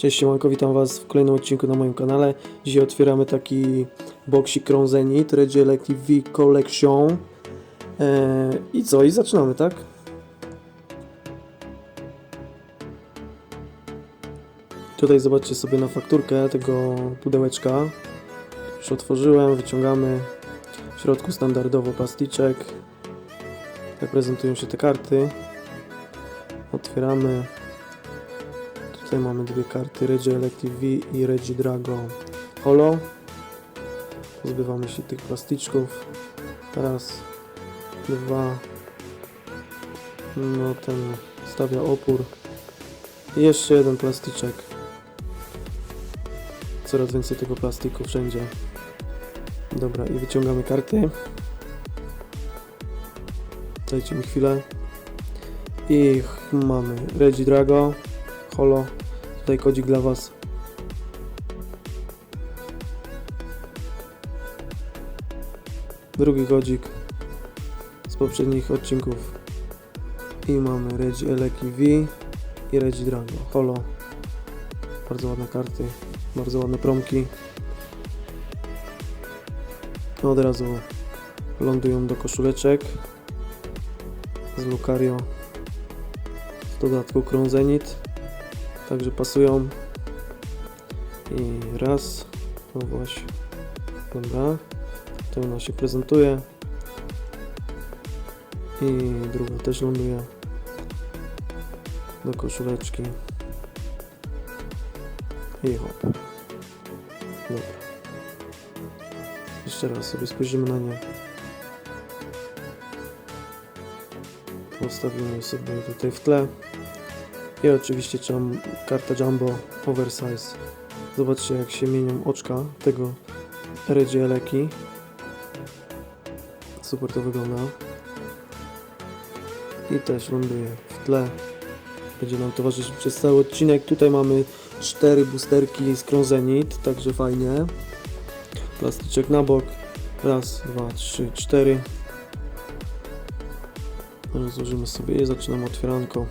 Cześć siemanko, witam was w kolejnym odcinku na moim kanale. Dzisiaj otwieramy taki boksik Zenith Regielect V Collection. Eee, I co? I zaczynamy, tak? Tutaj zobaczcie sobie na fakturkę tego pudełeczka. Już otworzyłem, wyciągamy. W środku standardowo plasticzek. Tak prezentują się te karty. Otwieramy. Tutaj mamy dwie karty Regi Elective V i Regi Drago Holo. Pozbywamy się tych plasticzków. Raz, dwa. No ten stawia opór. I jeszcze jeden plastyczek. Coraz więcej tego plastiku wszędzie. Dobra, i wyciągamy karty. Dajcie mi chwilę. I mamy Regi Drago, Holo. Tutaj kodzik dla Was. Drugi kodzik z poprzednich odcinków. I mamy Regi Eleki V i Regi Drago. Holo. Bardzo ładne karty, bardzo ładne promki. Od razu lądują do koszuleczek z Lucario. W dodatku Zenith. Także pasują. I raz. No właśnie. Dobra. To ona się prezentuje. I druga też ląduje. Do koszuleczki. I hop. Dobra. Jeszcze raz sobie spojrzymy na nie. Postawimy sobie tutaj w tle. I oczywiście jam, karta Jumbo Oversize. Zobaczcie jak się mienią oczka tego Regi Eleki. Super to wygląda. I też ląduje w tle. Będzie nam towarzyszyć przez cały odcinek. Tutaj mamy cztery boosterki z Crown Zenith, także fajnie. Plastyczek na bok. Raz, dwa, trzy, cztery. Rozłożymy sobie je, zaczynamy otwieranko.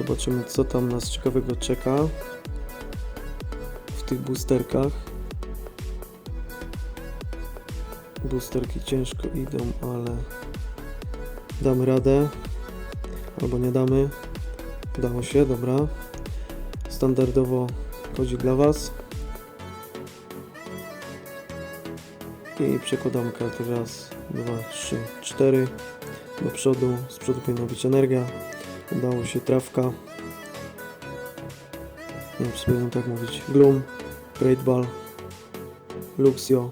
Zobaczymy co tam nas ciekawego czeka w tych boosterkach. Boosterki ciężko idą, ale damy radę. Albo nie damy. Udało się, dobra. Standardowo kodzik dla Was. I przekładamy karty raz, dwa, trzy, cztery do przodu. Z przodu powinna być energia. Udało się trawka. Nie wiem, czy powinienem tak mówić. Gloom, Great Ball, Luxio.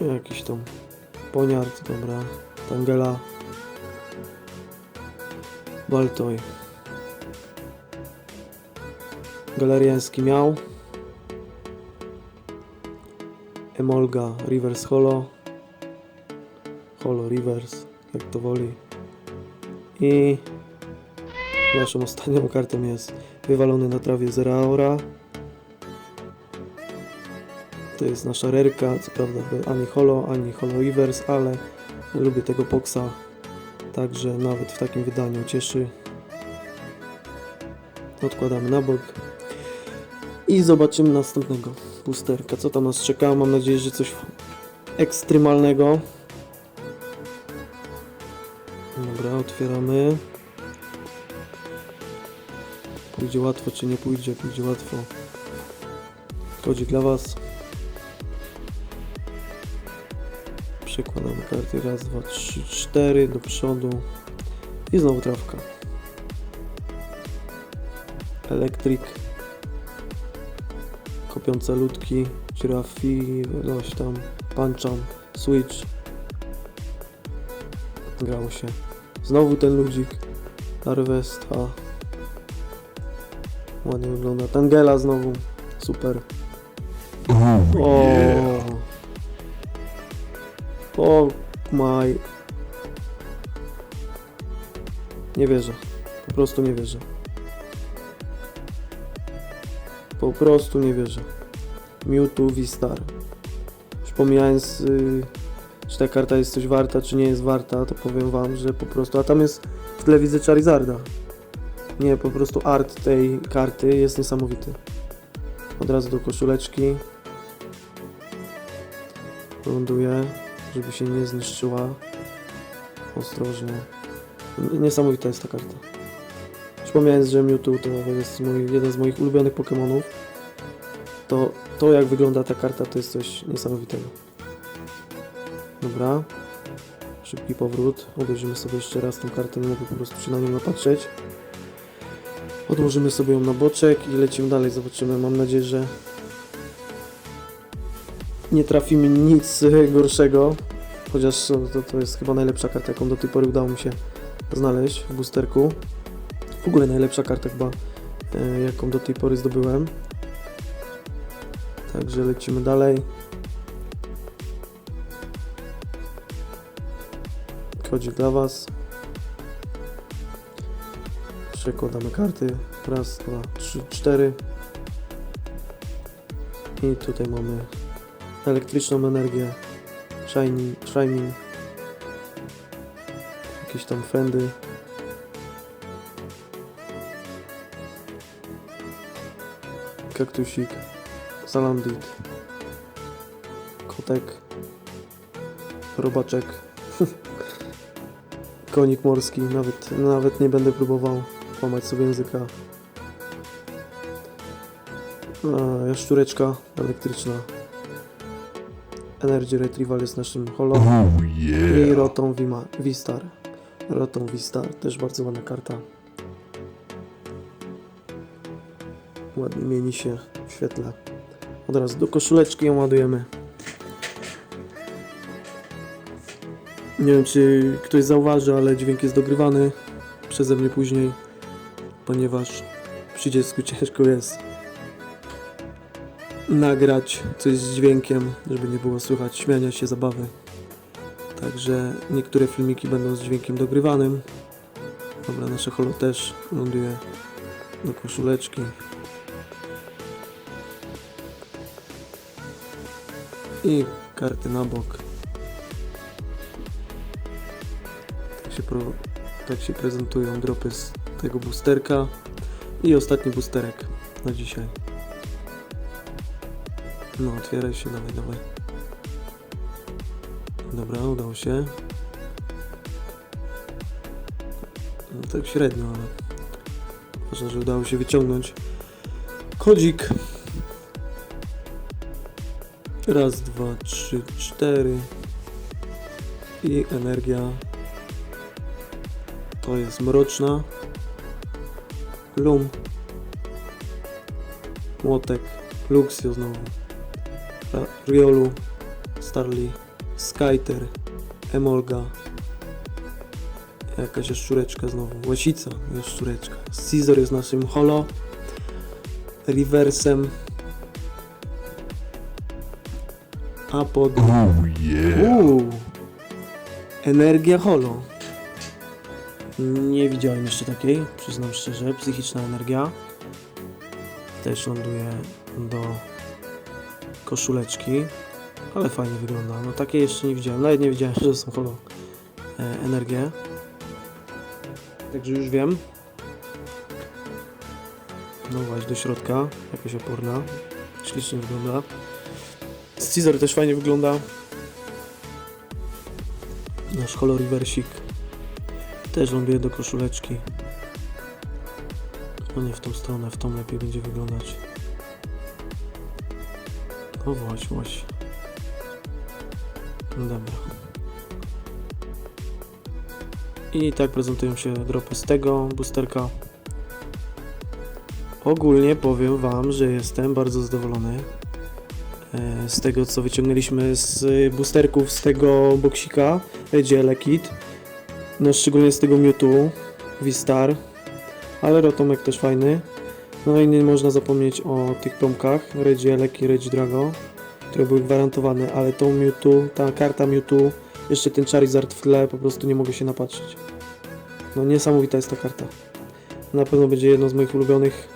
Jakiś tam Poniard, dobra. Tangela. Baltoj. Galeriański miał. Emolga Reverse Holo. Holo Reverse, jak to woli. I naszą ostatnią kartą jest wywalony na trawie Zeraora. To jest nasza rerka, co prawda ani holo, ani holo reverse, ale lubię tego poksa, także nawet w takim wydaniu cieszy. Odkładamy na bok i zobaczymy następnego boosterka, co tam nas czeka. Mam nadzieję, że coś ekstremalnego. Dobra, otwieramy. Pójdzie łatwo, czy nie pójdzie? Pójdzie łatwo. Kodzik dla Was. Przekładamy karty. Raz, dwa, trzy, cztery do przodu. I znowu trawka. Elektryk. Kopiące ludki. Giraffi. Coś tam. Puncham. Switch. Grało się. Znowu ten ludzik. Harvesta. Ładnie wygląda. Tangela znowu. Super. O. O my. Nie wierzę. Po prostu nie wierzę. Po prostu nie wierzę. Mewtwo V-Star. Już pomijając, y, czy ta karta jest coś warta, czy nie jest warta, to powiem wam, że po prostu... A tam jest w tle widzę Charizarda. Nie, po prostu art tej karty jest niesamowity. Od razu do koszuleczki. Ląduje, żeby się nie zniszczyła. Ostrożnie. Niesamowita jest ta karta. Przypomniałem, że Mewtwo to jest mój, jeden z moich ulubionych Pokémonów. To, to jak wygląda ta karta to jest coś niesamowitego. Dobra. Szybki powrót. Obejrzymy sobie jeszcze raz tą kartę, mogę po prostu się na nią napatrzeć. Odłożymy sobie ją na boczek i lecimy dalej, zobaczymy. Mam nadzieję, że nie trafimy nic gorszego. Chociaż to, to, to jest chyba najlepsza karta, jaką do tej pory udało mi się znaleźć w boosterku. W ogóle najlepsza karta chyba, e, jaką do tej pory zdobyłem. Także lecimy dalej. Kodzik dla Was. Przekładamy karty. Raz, dwa, trzy, cztery. I tutaj mamy elektryczną energię. Shiny, Shining. Jakieś tam fendy. Kaktusik. Salandit. Kotek. Robaczek. Konik morski. Nawet, nawet nie będę próbował łamać sobie języka. A, jaszczureczka elektryczna. Energy Retrieval jest naszym holo. Oh I yeah. Rotom Vima, Vistar. Rotom Vistar, też bardzo ładna karta. Ładnie mieni się w świetle. Od razu do koszuleczki ją ładujemy. Nie wiem, czy ktoś zauważy, ale dźwięk jest dogrywany przeze mnie później, ponieważ przy dziecku ciężko jest nagrać coś z dźwiękiem, żeby nie było słychać śmiania się, zabawy. Także niektóre filmiki będą z dźwiękiem dogrywanym. Dobra, nasze holo też ląduje do koszuleczki. I karty na bok. Się, pro, tak się prezentują dropy z tego boosterka. I ostatni boosterek na dzisiaj. No, otwieraj się, dawaj, dawaj. Dobra, udało się. No tak średnio, ale ważne, że udało się wyciągnąć. Kodzik. Raz, dwa, trzy, cztery. I energia. To jest mroczna. Lum. Młotek. Luxio znowu. Riolu. Starly. Skyter, Emolga, jakaś jaszczureczka znowu, łasica, jaszczureczka. Scizor jest naszym holo, reversem, Apod, Oh yeah. uuu, energia holo. Nie widziałem jeszcze takiej, przyznam szczerze, psychiczna energia. Też ląduje do koszuleczki. Ale fajnie wygląda. No takie jeszcze nie widziałem. Nawet nie wiedziałem, że są holo e, energie. Także już wiem. No właśnie do środka. Jakaś oporna. Ślicznie wygląda. Scizor też fajnie wygląda. Nasz holo reversik. Też ląduje do koszuleczki. No nie w tą stronę, w tą lepiej będzie wyglądać. No właśnie, właśnie. No Dobra. I tak prezentują się dropy z tego boosterka. Ogólnie powiem Wam, że jestem bardzo zadowolony e, z tego, co wyciągnęliśmy z boosterków z tego boksika GL Kit. No szczególnie z tego Mewtwo, V-Star, ale Rotomek też fajny. No i nie można zapomnieć o tych promkach Regielek i Regidrago które były gwarantowane, ale tą Mewtwo, ta karta Mewtwo, jeszcze ten Charizard w tle, po prostu nie mogę się napatrzeć. No niesamowita jest ta karta. Na pewno będzie jedną z moich ulubionych.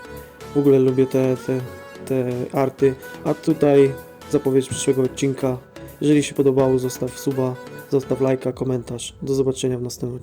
W ogóle lubię te, te, te arty. A tutaj zapowiedź przyszłego odcinka. Jeżeli się podobało, zostaw suba, zostaw lajka, komentarz. Do zobaczenia w następnym.